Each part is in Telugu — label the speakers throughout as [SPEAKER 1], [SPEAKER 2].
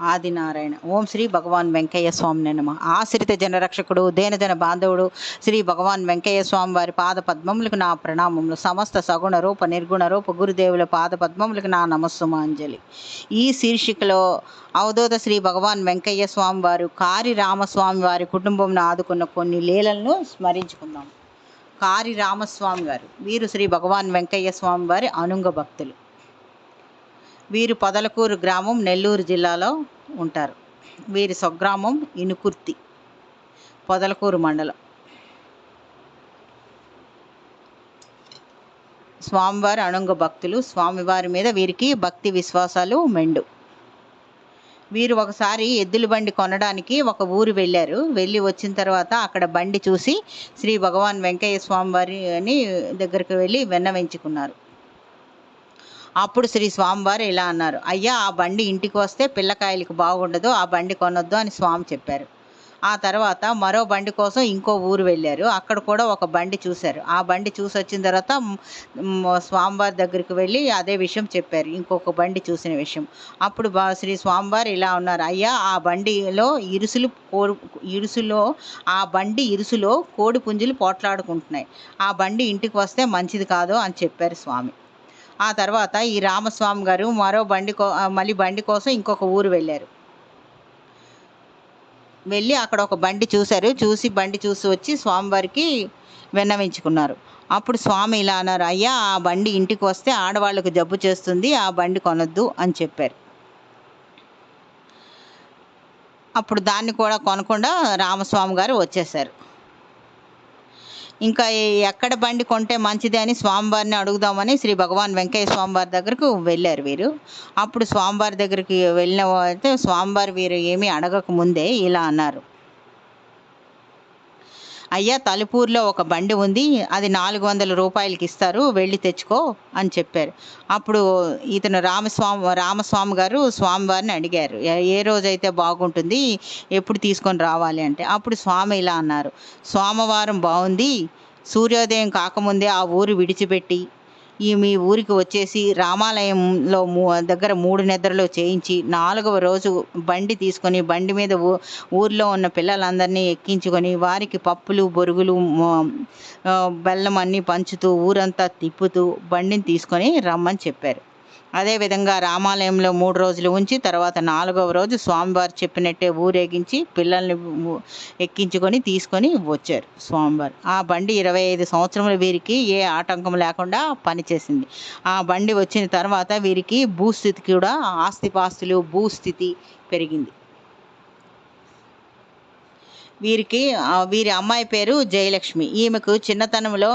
[SPEAKER 1] ఆదినారాయణ. ఓం శ్రీ భగవాన్ వెంకయ్య స్వామి నమ. ఆశ్రిత జనరక్షకుడు దేనజన బాంధవుడు శ్రీ భగవాన్ వెంకయ్య స్వామి వారి పాద పద్మములకు నా ప్రణామములు. సమస్త సగుణ రూప నిర్గుణ రూప గురుదేవుల పాద పద్మములకు నా నమస్సుమాంజలి. ఈ శీర్షికలో అవధూత శ్రీ భగవాన్ వెంకయ్య స్వామి వారు కారి రామస్వామి వారి కుటుంబంను ఆదుకున్న కొన్ని లీలలను స్మరించుకుందాం. కారి రామస్వామి గారు వీరు శ్రీ భగవాన్ వెంకయ్య స్వామి వారి అనుంగ భక్తులు. వీరు పొదలకూరు గ్రామం నెల్లూరు జిల్లాలో ఉంటారు. వీరి స్వగ్రామం ఇనుకుర్తి పొదలకూరు మండలం. స్వామివారి అణుంగ భక్తులు స్వామివారి మీద వీరికి భక్తి విశ్వాసాలు మెండు. వీరు ఒకసారి ఎద్దుల బండి కొనడానికి ఒక ఊరు వెళ్ళారు. వెళ్ళి వచ్చిన తర్వాత అక్కడ బండి చూసి శ్రీ భగవాన్ వెంకయ్య స్వామి వారి అని దగ్గరికి వెళ్ళి వెన్నవించుకున్నారు. అప్పుడు శ్రీ స్వామివారు ఇలా అన్నారు అయ్యా ఆ బండి ఇంటికి వస్తే పిల్లకాయలకు బాగుండదు ఆ బండి కొనొద్దు అని స్వామి చెప్పారు. ఆ తర్వాత మరో బండి కోసం ఇంకో ఊరు వెళ్ళారు. అక్కడ కూడా ఒక బండి చూశారు. ఆ బండి చూసి వచ్చిన తర్వాత స్వామివారి దగ్గరికి వెళ్ళి అదే విషయం చెప్పారు ఇంకొక బండి చూసిన విషయం. అప్పుడు బా శ్రీ స్వామివారు ఇలా ఉన్నారు అయ్యా ఆ బండిలో ఇరుసులు కోడి ఇరుసులో ఆ బండి ఇరుసులో కోడి పుంజులు పోట్లాడుకుంటున్నాయి. ఆ బండి ఇంటికి వస్తే మంచిది కాదు అని చెప్పారు స్వామి. ఆ తర్వాత ఈ రామస్వామి గారు మరో బండి కో మళ్ళీ బండి కోసం ఇంకొక ఊరు వెళ్ళారు. వెళ్ళి అక్కడ ఒక బండి చూశారు. చూసి బండి చూసి వచ్చి స్వామివారికి విన్నవించుకున్నారు. అప్పుడు స్వామి ఇలా అన్నారు అయ్యా ఆ బండి ఇంటికి వస్తే ఆడవాళ్ళకు జబ్బు చేస్తుంది ఆ బండి కొనొద్దు అని చెప్పారు. అప్పుడు దాన్ని కూడా కొనకుండా రామస్వామి గారు వచ్చేసారు ఇంకా ఎక్కడ బండి కొంటే మంచిది అని స్వామివారిని అడుగుదామని శ్రీ భగవాన్ వెంకయ్య స్వామివారి దగ్గరకు వెళ్ళారు వీరు. అప్పుడు స్వామివారి దగ్గరికి వెళ్ళిన అయితే స్వామివారు వీరు ఏమీ అడగక ముందే ఇలా అన్నారు. అయ్యా తలుపూరులో ఒక బండి ఉంది అది నాలుగు వందల రూపాయలకి ఇస్తారు వెళ్ళి తెచ్చుకో అని చెప్పారు. అప్పుడు ఇతను రామస్వామి రామస్వామి గారు స్వామివారిని అడిగారు "ఏ- రోజైతే బాగుంటుంది ఎప్పుడు తీసుకొని రావాలి? అంటే అప్పుడు స్వామి ఇలా అన్నారు సోమవారం బాగుంది సూర్యోదయం కాకముందే ఆ ఊరు విడిచిపెట్టి మీ ఊరికి వచ్చేసి రామాలయంలో మూ దగ్గర మూడు నిద్రలు చేయించి నాలుగవ రోజు బండి తీసుకొని బండి మీద ఊ ఊర్లో ఉన్న పిల్లలందరినీ ఎక్కించుకొని వారికి పప్పులు బొరుగులు బెల్లం అన్నీ పంచుతూ ఊరంతా తిప్పుతూ బండిని తీసుకొని రమ్మని చెప్పారు. అదేవిధంగా రామాలయంలో మూడు రోజులు ఉంచి తర్వాత నాలుగవ రోజు స్వామివారు చెప్పినట్టే ఊరేగించి పిల్లల్ని ఎక్కించుకొని తీసుకొని వచ్చారు స్వామివారు. ఆ బండి ఇరవై ఐదు సంవత్సరముల వీరికి ఏ ఆటంకం లేకుండా పనిచేసింది. ఆ బండి వచ్చిన తర్వాత వీరికి భూస్థితి కూడా ఆస్తిపాస్తులు భూస్థితి పెరిగింది. వీరికి వీరి అమ్మాయి పేరు జయలక్ష్మి. ఈమెకు చిన్నతనంలో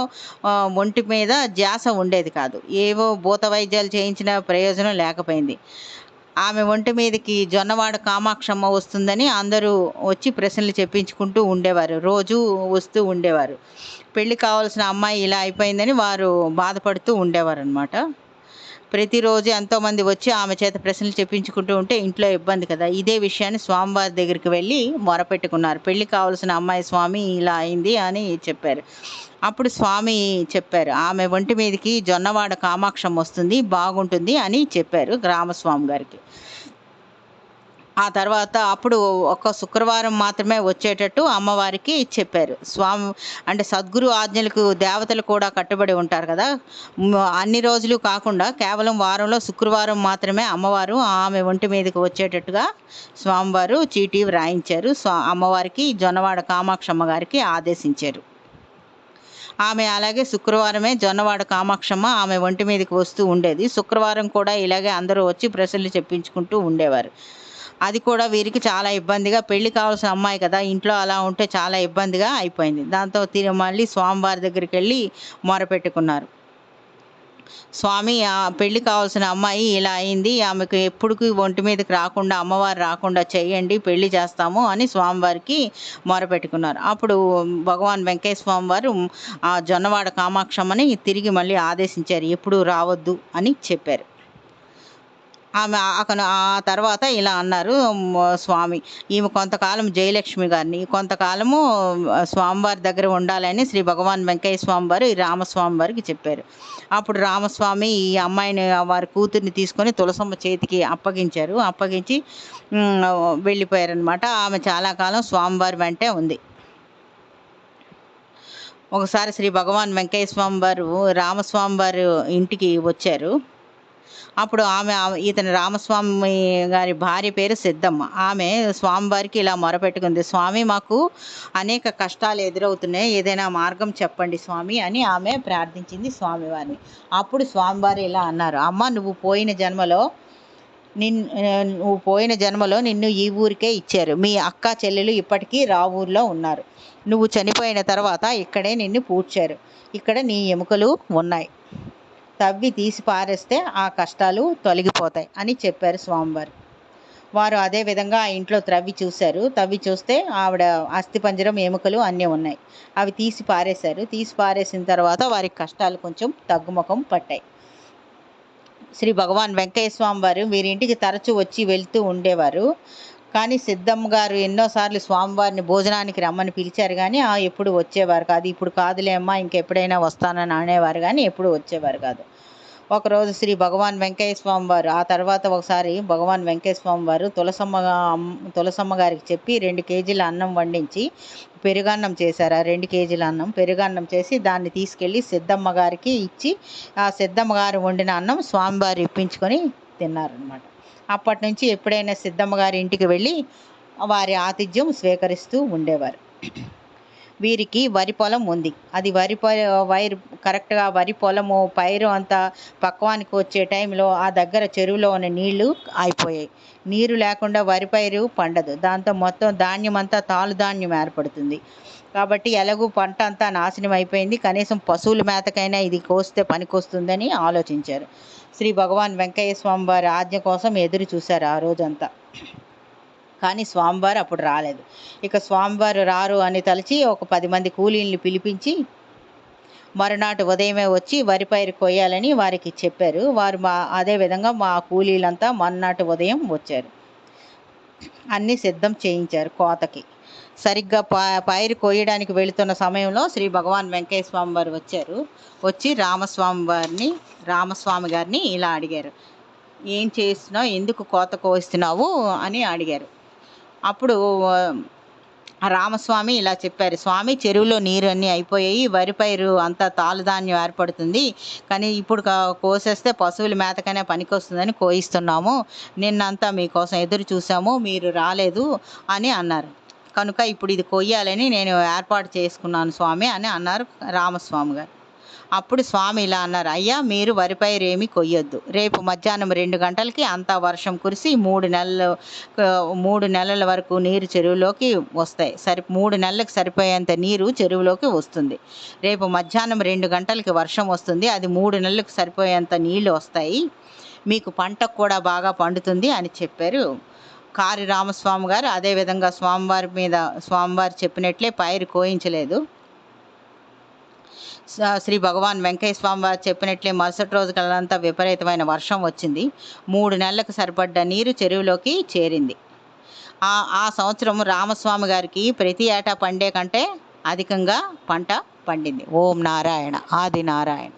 [SPEAKER 1] ఒంటి మీద ధ్యాస ఉండేది కాదు. ఏవో భూత వైద్యాలు చేయించిన ప్రయోజనం లేకపోయింది. ఆమె ఒంటి మీదకి జొన్నవాడ కామాక్షమ్మ వస్తుందని అందరూ వచ్చి ప్రశ్నలు చెప్పించుకుంటూ ఉండేవారు. రోజు వస్తూ ఉండేవారు. పెళ్ళి కావాల్సిన అమ్మాయి ఇలా అయిపోయిందని వారు బాధపడుతూ ఉండేవారు అనమాట ప్రతిరోజు ఎంతోమంది వచ్చి ఆమె చేత ప్రశ్నలు చెప్పించుకుంటూ ఉంటే ఇంట్లో ఇబ్బంది కదా. ఇదే విషయాన్ని స్వామివారి దగ్గరికి వెళ్ళి మొరపెట్టుకున్నారు. పెళ్ళి కావాల్సిన అమ్మాయి స్వామి ఇలా అయింది అని చెప్పారు. అప్పుడు స్వామి చెప్పారు ఆమె ఒంటి మీదకి జొన్నవాడ కామాక్షం వస్తుంది బాగుంటుంది అని చెప్పారు గ్రామస్వామి గారికి. ఆ తర్వాత అప్పుడు ఒక శుక్రవారం మాత్రమే వచ్చేటట్టు అమ్మవారికి చెప్పారు. స్వామి అంటే సద్గురు ఆజ్ఞలకు దేవతలు కూడా కట్టుబడి ఉంటారు కదా. అన్ని రోజులు కాకుండా కేవలం వారంలో శుక్రవారం మాత్రమే అమ్మవారు ఆమె ఒంటి మీదకి వచ్చేటట్టుగా స్వామివారు చీటీ వ్రాయించారు. స్వా అమ్మవారికి జొన్నవాడ కామాక్షమ్మ గారికి ఆదేశించారు. ఆమె అలాగే శుక్రవారమే జొన్నవాడ కామాక్షమ్మ ఆమె ఒంటి మీదకి వస్తూ ఉండేది. శుక్రవారం కూడా ఇలాగే అందరూ వచ్చి ప్రశ్నలు చెప్పించుకుంటూ ఉండేవారు. అది కూడా వీరికి చాలా ఇబ్బందిగా. పెళ్ళి కావాల్సిన అమ్మాయి కదా ఇంట్లో అలా ఉంటే చాలా ఇబ్బందిగా అయిపోయింది. దాంతో తిరిగి మళ్ళీ స్వామివారి దగ్గరికి వెళ్ళి మొరపెట్టుకున్నారు స్వామి పెళ్ళి కావాల్సిన అమ్మాయి ఇలా అయింది ఆమెకు ఎప్పుడుకి ఒంటి మీదకి రాకుండా అమ్మవారు రాకుండా చేయండి పెళ్ళి చేస్తాము అని స్వామివారికి మొరపెట్టుకున్నారు అప్పుడు భగవాన్ వెంకయ్య స్వామి వారు ఆ జొన్నవాడ కామాక్షమ్మని తిరిగి మళ్ళీ ఆదేశించారు. ఎప్పుడు రావద్దు అని చెప్పారు. ఆమె అతను ఆ తర్వాత ఇలా అన్నారు స్వామి ఈమె కొంతకాలం జయలక్ష్మి గారిని కొంతకాలము స్వామివారి దగ్గర ఉండాలని శ్రీ భగవాన్ వెంకయ్య స్వామి వారు ఈ రామస్వామి వారికి చెప్పారు. అప్పుడు రామస్వామి ఈ అమ్మాయిని వారి కూతుర్ని తీసుకొని తులసమ్మ చేతికి అప్పగించారు. అప్పగించి వెళ్ళిపోయారనమాట ఆమె చాలా కాలం స్వామివారి వెంటే ఉంది. ఒకసారి శ్రీ భగవాన్ వెంకయ్య స్వామి వారు రామస్వామి వారు ఇంటికి వచ్చారు. అప్పుడు ఆమె ఇతని రామస్వామి గారి భార్య పేరు సిద్ధమ్మ. ఆమె స్వామివారికి ఇలా మొరపెట్టుకుంది స్వామి మాకు అనేక కష్టాలు ఎదురవుతున్నాయి ఏదైనా మార్గం చెప్పండి స్వామి అని ఆమె ప్రార్థించింది స్వామివారిని. అప్పుడు స్వామివారు ఇలా అన్నారు అమ్మ నువ్వు పోయిన జన్మలో నిన్ నువ్వు పోయిన జన్మలో నిన్ను ఈ ఊరికే ఇచ్చారు. మీ అక్క చెల్లెలు ఇప్పటికీ రా ఊర్లో ఉన్నారు. నువ్వు చనిపోయిన తర్వాత ఇక్కడే నిన్ను పూడ్చారు. ఇక్కడ నీ ఎముకలు ఉన్నాయి. తవ్వి తీసి పారేస్తే ఆ కష్టాలు తొలగిపోతాయి అని చెప్పారు స్వామివారు. వారు అదే విధంగా ఆ ఇంట్లో త్రవ్వి చూశారు. తవ్వి చూస్తే ఆవిడ అస్థిపంజరం ఎముకలు అన్నీ ఉన్నాయి. అవి తీసి పారేశారు. తీసి పారేసిన తర్వాత వారి కష్టాలు కొంచెం తగ్గుముఖం పట్టాయి. శ్రీ భగవాన్ వెంకయ్య స్వామి వారు వీరింటికి తరచూ వచ్చి వెళ్తూ ఉండేవారు. కానీ సిద్ధమ్మ గారు ఎన్నోసార్లు స్వామివారిని భోజనానికి రమ్మని పిలిచారు కానీ ఆ ఎప్పుడు వచ్చేవారు కాదు. ఇప్పుడు కాదులేమ్మా ఇంకెప్పుడైనా వస్తానని అనేవారు కానీ ఎప్పుడు వచ్చేవారు కాదు. ఒకరోజు శ్రీ భగవాన్ వెంకయ్య స్వామి వారు ఆ తర్వాత ఒకసారి భగవాన్ వెంకయ్య స్వామి వారు తులసమ్మ తులసమ్మ గారికి చెప్పి రెండు కేజీల అన్నం వండించి పెరుగన్నం చేశారు. ఆ రెండు కేజీల అన్నం పెరుగన్నం చేసి దాన్ని తీసుకెళ్ళి సిద్ధమ్మ గారికి ఇచ్చి ఆ సిద్ధమ్మ గారు వండిన అన్నం స్వామివారు ఇప్పించుకొని తిన్నారనమాట అప్పటి నుంచి ఎప్పుడైనా సిద్ధమ్మ గారి ఇంటికి వెళ్ళి వారి ఆతిథ్యం స్వీకరిస్తూ ఉండేవారు. వీరికి వరి పొలం ఉంది. అది వరి వైర్ కరెక్ట్గా వరి పొలము పైరు అంతా పక్వానికి వచ్చే టైంలో ఆ దగ్గర చెరువులో ఉన్న నీళ్ళు అయిపోయాయి నీరు లేకుండా వరి పైరు పండదు. దాంతో మొత్తం ధాన్యం అంతా తాలు ధాన్యం ఏర్పడుతుంది. కాబట్టి ఎలాగూ పంట అంతా నాశనం అయిపోయింది. కనీసం పశువుల మేతకైనా ఇది కోస్తే పనికొస్తుందని ఆలోచించారు. శ్రీ భగవాన్ వెంకయ్య స్వామి వారి ఆజ్ఞ కోసం ఎదురు చూశారు ఆ రోజంతా. కానీ స్వామివారు అప్పుడు రాలేదు. ఇక స్వామివారు రారు అని తలచి ఒక పది మంది కూలీల్ని పిలిపించి మరునాటి ఉదయమే వచ్చి వరి పైరు కొయ్యాలని వారికి చెప్పారు. వారు మా అదే విధంగా మా కూలీలంతా మరునాటి ఉదయం వచ్చారు. అన్నీ సిద్ధం చేయించారు కోతకి. సరిగ్గా పా పైరు కొయ్యడానికి వెళుతున్న సమయంలో శ్రీ భగవాన్ వెంకయ్య స్వామి వారు వచ్చారు. వచ్చి రామస్వామి వారిని రామస్వామి గారిని ఇలా అడిగారు. ఏం చేస్తున్నావు? ఎందుకు కోత కోస్తున్నావు అని అడిగారు. అప్పుడు రామస్వామి ఇలా చెప్పారు స్వామి చెరువులో నీరు అన్నీ అయిపోయాయి వరి పైరు అంతా తాలుధాన్యం ఏర్పడుతుంది కానీ ఇప్పుడు కోసేస్తే పశువుల మేతకనే పనికొస్తుందని కోయిస్తున్నాము నిన్నంతా మీకోసం ఎదురు చూసాము మీరు రాలేదు అని అన్నారు. కనుక ఇప్పుడు ఇది కొయ్యాలని నేను ఏర్పాటు చేసుకున్నాను స్వామి అని అన్నారు రామస్వామి గారు. అప్పుడు స్వామి ఇలా అన్నారు అయ్యా మీరు వరి పైరేమి కొయ్యొద్దు. రేపు మధ్యాహ్నం రెండు గంటలకి అంతా వర్షం కురిసి మూడు నెలలు మూడు నెలల వరకు నీరు చెరువులోకి వస్తాయి. సరి మూడు నెలలకు సరిపోయేంత నీరు చెరువులోకి వస్తుంది. రేపు మధ్యాహ్నం రెండు గంటలకి వర్షం వస్తుంది. అది మూడు నెలలకు సరిపోయేంత నీళ్ళు వస్తాయి. మీకు పంటకు కూడా బాగా పండుతుంది అని చెప్పారు. కారి రామస్వామి గారు అదేవిధంగా స్వామివారి మీద స్వామివారు చెప్పినట్లే పైరు కోయించలేదు. శ్రీ భగవాన్ వెంకయ్య స్వామి వారు చెప్పినట్లే మరుసటి రోజు కలంతా విపరీతమైన వర్షం వచ్చింది. మూడు నెలలకు సరిపడ్డ నీరు చెరువులోకి చేరింది. ఆ ఆ సంవత్సరం రామస్వామి గారికి ప్రతి ఏటా పండే కంటే అధికంగా పంట పండింది. ఓం నారాయణ ఆది నారాయణ.